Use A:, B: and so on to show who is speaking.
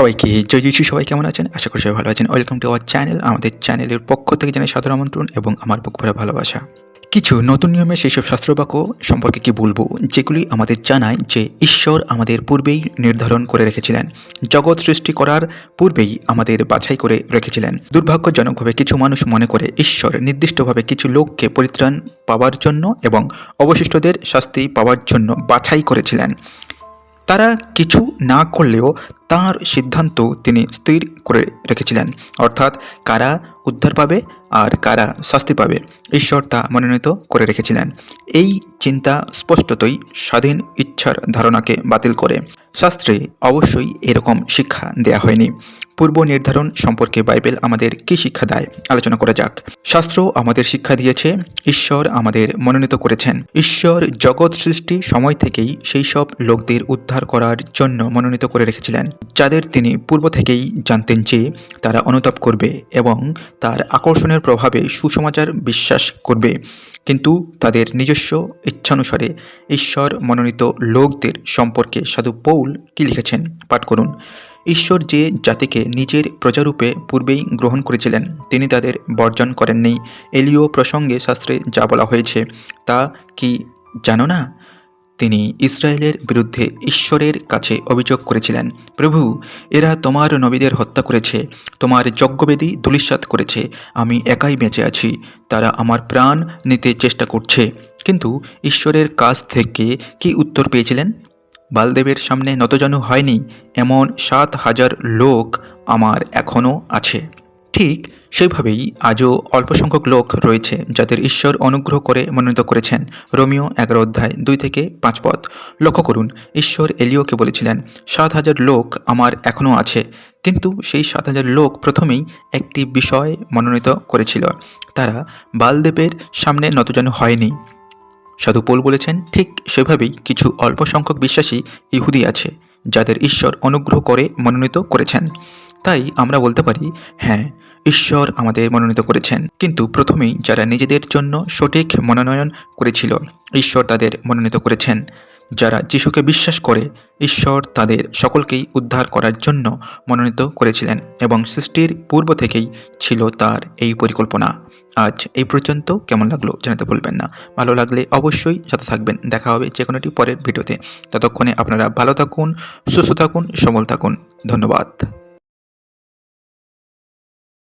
A: সবাইকে জয় যিশু সবাই কেমন আছেন? আশা করি সবাই ভালো আছেন। ওয়েলকাম টু আওয়ার চ্যানেল আমাদের চ্যানেলের পক্ষ থেকে জানাই সাদর আমন্ত্রণ এবং আমার বুক ভরা ভালোবাসা। কিছু নতুন নিয়মে সেই সব শাস্ত্রবাক্য সম্পর্কে কি বলব? যেগুলি আমাদের জানায় যে ঈশ্বর আমাদের পূর্বেই নির্ধারণ করে রেখেছিলেন। জগৎ সৃষ্টি করার পূর্বেই আমাদের বাছাই করে রেখেছিলেন। দুর্ভাগ্যজনকভাবে কিছু মানুষ মনে করে ঈশ্বর নির্দিষ্টভাবে কিছু লোককে পরিত্রাণ পাওয়ার জন্য এবং অবশিষ্টদের শাস্তি পাওয়ার জন্য বাছাই করেছিলেন। তারা কিছু না করলেও তার সিদ্ধান্ত তিনি স্থির করে রেখেছিলেন। অর্থাৎ কারা উদ্ধার পাবে আর কারা শাস্তি পাবে, ঈশ্বর তা মনোনীত করে রেখেছিলেন। এই চিন্তা স্পষ্টতই স্বাধীন ইচ্ছার ধারণাকে বাতিল করে। শাস্ত্রে অবশ্যই এরকম শিক্ষা দেয়া হয়নি। পূর্ব নির্ধারণ সম্পর্কে বাইবেল আমাদের কি শিক্ষা দেয়? আলোচনা করা যাক। শাস্ত্র আমাদের শিক্ষা দিয়েছে, ঈশ্বর আমাদের মনোনীত করেছেন। ঈশ্বর জগৎ সৃষ্টি সময় থেকেই সেই সব লোকদের উদ্ধার করার জন্য মনোনীত করে রেখেছিলেন, যাদের তিনি পূর্ব থেকেই জানতেন যে তারা অনুতাপ করবে এবং তার আকর্ষণের প্রভাবে সুসমাচার বিশ্বাস করবে। কিন্তু তাদের নিজস্ব ইচ্ছানুসারে ঈশ্বর মনোনীত লোকদের সম্পর্কে সাধু পৌল কি লিখেছেন? পাঠ করুন। ঈশ্বর যে জাতিকে নিজের প্রজারূপে পূর্বেই গ্রহণ করেছিলেন, তিনি তাদের বর্জন করেননি। এলিও প্রসঙ্গে শাস্ত্রে যা বলা হয়েছে, তা কি জানো না? তিনি ইসরায়েলের বিরুদ্ধে ঈশ্বরের কাছে অভিযোগ করেছিলেন, প্রভু, এরা তোমার নবীদের হত্যা করেছে, তোমার যজ্ঞবেদী ধূলিসাৎ করেছে, আমি একাই বেঁচে আছি, তারা আমার প্রাণ নিতে চেষ্টা করছে। কিন্তু ঈশ্বরের কাছ থেকে কি উত্তর পেয়েছিলেন বালদেবের সামনে নতজানু হয়নি এমন সাত হাজার লোক আমার এখনও আছে। ঠিক সেইভাবেই আজও অল্প সংখ্যক লোক রয়েছে যাদের ঈশ্বর অনুগ্রহ করে মনোনীত করেছেন। রোমিও এগারো অধ্যায় দুই থেকে পাঁচ পথ। লক্ষ্য করুন, ঈশ্বর এলিওকে বলেছিলেন, সাত হাজার লোক আমার এখনও আছে। কিন্তু সেই সাত হাজার লোক প্রথমেই একটি বিষয় মনোনীত করেছিল। তারা বালদেবের সামনে নতজানু হয়নি। সাধু পোল বলেছেন, ঠিক সেভাবেই কিছু অল্প সংখ্যক বিশ্বাসী ইহুদি আছে, যাদের ঈশ্বর অনুগ্রহ করে মনোনীত করেছেন। তাই আমরা বলতে পারি হ্যাঁ ঈশ্বর আমাদের মনোনীত করেছেন। কিন্তু প্রথমেই যারা নিজেদের জন্য সঠিক মনোনয়ন করেছিল, ঈশ্বর তাদের মনোনীত করেছেন। যারা যিশুকে বিশ্বাস করে ঈশ্বর তাদের সকলকেই উদ্ধার করার জন্য মনোনীত করেছিলেন এবং সৃষ্টির পূর্ব থেকেই ছিল তার এই পরিকল্পনা। আজ এই পর্যন্ত কেমন লাগল জানাতে বলবেন না। ভালো লাগলে অবশ্যই সাথে থাকবেন। দেখা হবে যে কোনোটি পরের ভিডিওতে। ততক্ষণে আপনারা ভালো থাকুন, সুস্থ থাকুন সবল থাকুন। ধন্যবাদ।